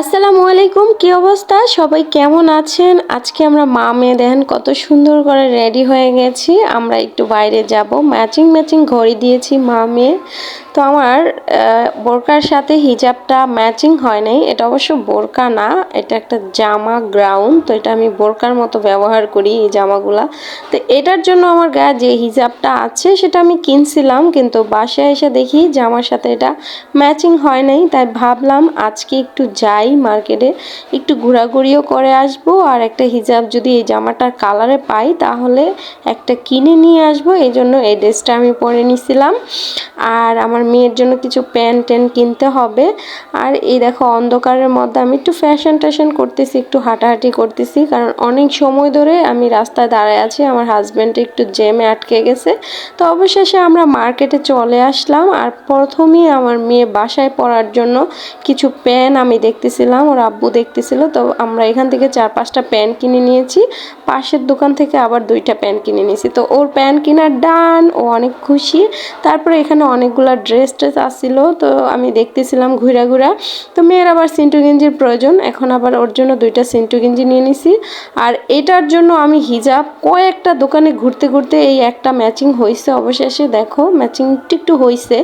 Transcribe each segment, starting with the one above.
আসসালামু আলাইকুম, কি অবস্থা? সবাই কেমন আছেন? আজকে আমরা মা মেয়ে দেখেন কত সুন্দর করে রেডি হয়ে গেছি। আমরা একটু বাইরে যাব। ম্যাচিং ম্যাচিং ঘড়ি দিয়েছি মা মেয়ে। তো আমার বোরকার সাথে হিজাবটা ম্যাচিং হয় নাই। এটা অবশ্য বোরকা না, এটা একটা জামা গ্রাউন্ড তো এটা আমি বোরকার মতো ব্যবহার করি এই জামাগুলা। তো এটার জন্য আমার গায়ে যে হিজাবটা আছে, সেটা আমি কিনছিলাম, কিন্তু বাসায় এসে দেখি জামার সাথে এটা ম্যাচিং হয় নাই। তাই ভাবলাম আজকে একটু যাই মার্কেটে, একটু ঘোরাঘুরিও করে আসব, আর একটা হিজাব যদি এই জামাটার কালারে পাই, তাহলে একটা কিনে নিয়ে আসব। এই জন্য এই ড্রেসটা আমি পরে নিছিলাম। আর আমার মেয়ের জন্য কিছু প্যান্ট ট্যান্ট কিনতে হবে। আর এই দেখো, অন্ধকারের মধ্যে আমি একটু ফ্যাশন ট্যাশন করতেছি, একটু হাঁটাহাঁটি করতেছি, কারণ অনেক সময় ধরে আমি রাস্তায় দাঁড়ায় আছি, আমার হাজব্যান্ড একটু জ্যামে আটকে গেছে। তো অবশেষে আমরা মার্কেটে চলে আসলাম, আর প্রথমেই আমার মেয়ে বাসায় পড়ার জন্য কিছু প্যান আমি দেখতেছিলাম, ওর আব্বু দেখতেছিল, তো আমরা এখান থেকে চার পাঁচটা প্যান কিনে নিয়েছি, পাশের দোকান থেকে আবার দুইটা প্যান কিনে নিয়েছি। তো ওর প্যান কেনার ডান, ও অনেক খুশি, তারপরে এখানে অনেকগুলো ড্রেস ট্রেস আসছিল, তো আমি দেখতেছিলাম ঘুরা ঘুরা তো মেয়ের আবার সিন্টু গেঞ্জির প্রয়োজন, এখন আবার ওর জন্য দুইটা সিন্টু গেঞ্জি নিয়ে নিছি। আর এটার জন্য আমি হিজাব, কয়েকটা দোকানে ঘুরতে ঘুরতে এই একটা ম্যাচিং হয়েছে অবশেষে, দেখো ম্যাচিং একটু হয়েছে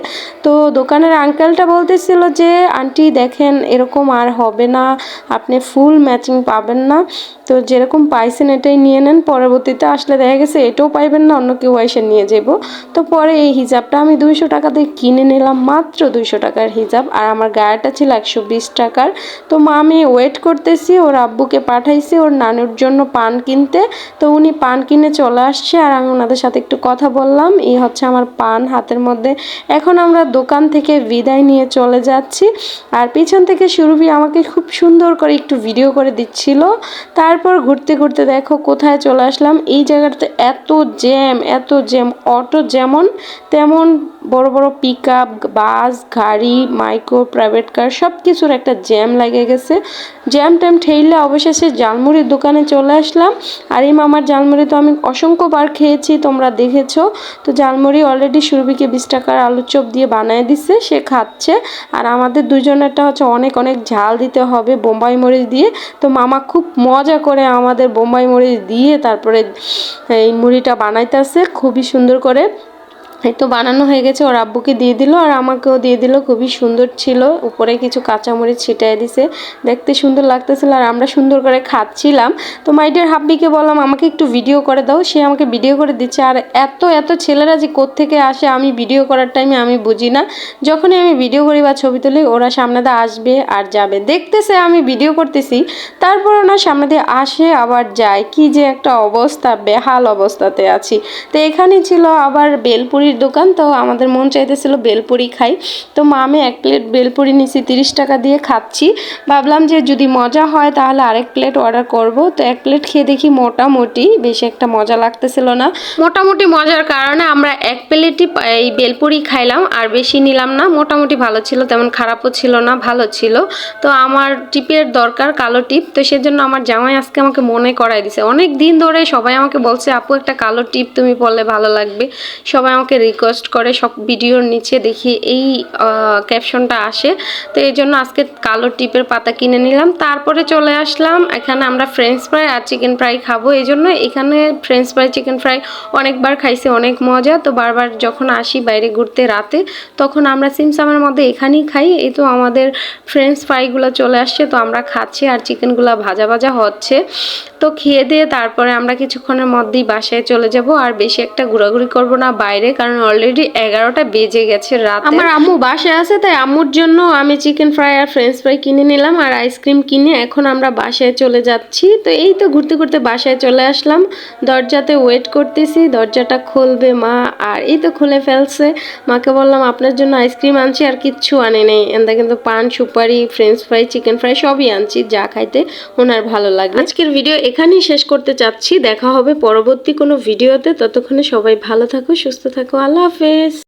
তো দোকানের আঙ্কেলটা বলতেছিল যে, আন্টি দেখেন এরকম আর হবে না, আপনি ফুল ম্যাচিং পাবেন না। তো যেরকম পাইছেন এটাই নিয়ে নেন, পরবর্তীতে আসলে দেখা গেছে এটাও পাইবেন না, অন্য কেউ এসে নিয়ে যাব তো পরে এই হিজাবটা আমি দুইশো টাকা দিয়ে কিনে নিলাম মাত্র দুইশো টাকার হিজাব আর আমার গায়েটা ছিল একশো বিশ টাকার। তো মা, আমি ওয়েট করতেছি, ওর আব্বুকে পাঠাইছি, ওর নানুর জন্য পান কিনতে। তো উনি পান কিনে চলে আসছে আর আমি ওনাদের সাথে একটু কথা বললাম। এই হচ্ছে আমার পান হাতের মধ্যে। এখন আমরা দোকান থেকে বিদায় নিয়ে চলে যাচ্ছি। আর পিছন থেকে সুরভি আমাকে খুব সুন্দর করে একটু ভিডিও করে দিচ্ছিল। তারপর ঘুরতে ঘুরতে দেখো কোথায় চলে আসলাম। এই জায়গাটাতে এত জ্যাম এত জ্যাম অটো যেমন তেমন বড় বড় পিক আপ বাস গাড়ি মাইক্রো প্রাইভেট কার সব কিছুর একটা জ্যাম লাগে গেছে। জ্যাম ট্যাম ঠেইলে অবশেষে জালমুড়ির দোকানে চলে আসলাম। আর এই মামার জালমুড়ি তো আমি অসংখ্যবার খেয়েছি, তোমরা দেখেছ। তো জালমুড়ি অলরেডি সুরভিকে বিশ টাকার আলুর চপ দিয়ে বানিয়ে দিচ্ছে সে খাচ্ছে। আর আমাদের দুজনেরটা হচ্ছে অনেক অনেক ঝাল দিতে হবে বোম্বাই মরিচ দিয়ে। তো মামা খুব মজা করে আমাদের বোম্বাই মরিচ দিয়ে তারপরে এই মুড়িটা বানাইতেছে, খুবই সুন্দর করে। তো বানানো হয়ে গেছে, ওর আব্বুকে দিয়ে দিল আর আমাকেও দিয়ে দিল। খুবই সুন্দর ছিল, উপরে কিছু কাঁচামরিচ ছিটাই দিছে। দেখতে সুন্দর লাগতেছিল আর আমরা সুন্দর করে খাচ্ছিলাম। তো মাইডের হাব্বিকে বললাম, আমাকে একটু ভিডিও করে দাও, সে আমাকে ভিডিও করে দিচ্ছে আর এত এত ছেলেরা যে কোত্থেকে আসে আমি ভিডিও করার টাইমে আমি বুঝি না। যখনই আমি ভিডিও করি বা ছবি তুলি, ওরা সামনে দিয়ে আসবে আর যাবে। দেখতেছে আমি ভিডিও করতেছি, তারপর ওনার সামনে দিয়ে আসে, আবার যায়। কি যে একটা অবস্থা, বেহাল অবস্থাতে আছি। তো এখানেই ছিল আবার বেলপুরির দোকান, তো আমাদের মন চাইতেছিল বেলপুরি খাই। তো মা, আমি এক প্লেট বেলপুরি নিছি, তিরিশ টাকা দিয়ে খাচ্ছি। ভাবলাম যে যদি মজা হয় তাহলে আরেক প্লেট অর্ডার করব। তো এক প্লেট খেয়ে দেখি মোটামুটি বেশি একটা মজা লাগতেছিল না। মোটামুটি মজার কারণে আমরা এক প্লেটই এই বেলপুরি খাইলাম, আর বেশি নিলাম না। মোটামুটি ভালো ছিল, তেমন খারাপও ছিল না, ভালো ছিল। তো আমার টিপের দরকার কালো টিপ, তো সেজন্য আমার জামাই আজকে আমাকে মনে করাই দিছে। অনেক দিন ধরে সবাই আমাকে বলছে, আপু, একটা কালো টিপ তুমি পরলে ভালো লাগবে। সবাই আমাকে রিকোয়েস্ট করে সব ভিডিওর নিচে দেখি এই ক্যাপশনটা আসে। তো এই জন্য আজকে কালো টিপের পাতা কিনে নিলাম। তারপরে চলে আসলাম। এখানে আমরা ফ্রেঞ্চ ফ্রাই আর চিকেন ফ্রাই খাব। এই জন্য এখানে ফ্রেঞ্চ ফ্রাই চিকেন ফ্রাই অনেকবার খাইছি, অনেক মজা। তো বারবার যখন আসি বাইরে ঘুরতে রাতে, তখন আমরা সিমসামের মধ্যে এখানেই খাই। এই তো আমাদের ফ্রেঞ্চ ফ্রাইগুলো চলে আসছে। তো আমরা খাচ্ছি আর চিকেনগুলো ভাজা ভাজা হচ্ছে। তো খেয়ে দিয়ে তারপরে আমরা কিছুক্ষণের মধ্যেই বাসায় চলে যাব। আর বেশি একটা ঘোরাঘুরি করব না। বাইরে কারণ অলরেডি এগারোটা বেজে গেছে রাত। আমার আম্মু বাসায় আছে, তাই আম্মুর জন্য আমি চিকেন ফ্রাই আর ফ্রেঞ্চ ফ্রাই কিনে নিলাম আর আইসক্রিম কিনে এখন আমরা বাসায় চলে যাচ্ছি। তো এই তো ঘুরতে ঘুরতে বাসায় চলে আসলাম। দরজাতে ওয়েট করতেছি, দরজাটা খুলবে মা আর এই তো খুলে ফেলছে। মাকে বললাম, আপনার জন্য আইসক্রিম আনছি, আর কিচ্ছু আনে নেই। এন্দা কিন্তু পান, সুপারি ফ্রেঞ্চ ফ্রাই চিকেন ফ্রাই সবই আনছি, যা খাইতে ওনার ভালো লাগে। আজকের ভিডিও এখানেই শেষ করতে চাচ্ছি। দেখা হবে পরবর্তী কোনো ভিডিওতে ততক্ষণে সবাই ভালো থাকো, সুস্থ থাকো। আল্লাহ হাফেজ